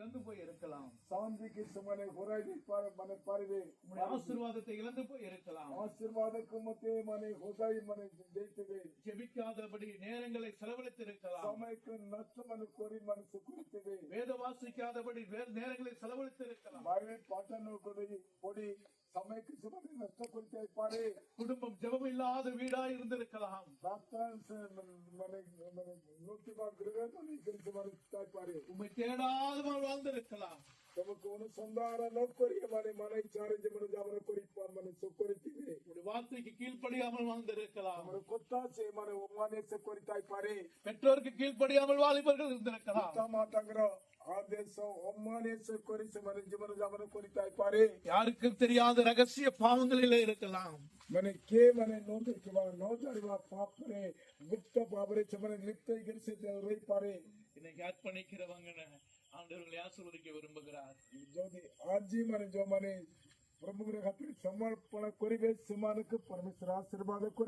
இழந்து போய் இருக்கலாம் ಶಾಂತಿಗೆ ಸುಮ್ಮನೆ ಹೊರಗೆ ಪಾರ- ಮನೆ ಪಾರಿದೆ உங்களுடைய ஆசீர்வாதத்தை இழந்து போய் இருக்கலாம் ಆಶೀರ್ವಾದಕ್ಕೂ ಮತ್ತೆ ಮನೆ ಹೊಸಾಯಿ ಮನೆ ಜಯಿಸಿದೆ ஜெபிக்காதபடி நேரங்களை செலவழித்து இருக்கலாம் ಸಮಯಕ್ಕೆ ನಷ್ಟವನ್ನು ಕೋರಿ ಮನಸ್ಸು ಕುರಿತಿದೆ வேத வாசிக்காதபடி வேறு நேரங்களை செலவழித்து இருக்கலாம் ಬೈಬಲ್ ಪಾಠನ ಕೊಡಿ ಕೊಡಿ ಸಮಯಕ್ಕೆ ಸುಮ್ಮನೆ ನಷ್ಟಪಡಿತಾ ಇದ್ದಾರೆ ಕುಟುಂಬಂ ಜಪವಿಲ್ಲದ ವೀಡಾ ಇರುತ್ತಿರಕಲಾಂ ಡಾಕ್ಟರ್ಸ್ ಮನೆಗೆ ಮನೆಗೆ ನೂಟಿ ಮಾಡಿದ್ರೆ ಮನೆಗೆ ಕೆಲಸ ಮಾಡುತ್ತಾ ಇದ್ದಾರೆ ಉಮ್ಮೆ ತೇಡಾದ ಮನೆ வாழ்ந்திருக்கலாம் நமக்கு ஒன்று சொந்தார நோக்கரிய மனை மனை சாரஞ்சு மனு அவரை குறிப்பார் மனை சொக்க வார்த்தைக்கு கீழ்ப்படியாமல் வாழ்ந்திருக்கலாம். குறித்தாய்ப்பாரு பெற்றோருக்கு கீழ்ப்படியாமல் வாலிபர்கள் இருந்திருக்கலாம். யாருக்கும் தெரியாத ரகசிய பாவங்களில இருக்கலாம். મને કે મને નોંધી કેવા નોંધાડવા પાપરે ગુપ્ત પાપરે છે મને લિપ્ત ગરસે તે ಜೋ ಮನೆ ಪ್ರಮುಖರ ಹತ್ತಿರ ಸಮರ್ಪಣ ಕೊರಿವೆ ಸಮಾನಕ್ಕೆ ಪರಮೇಶ್ವರ ಆಶೀರ್ವಾದ ಕೊರಿ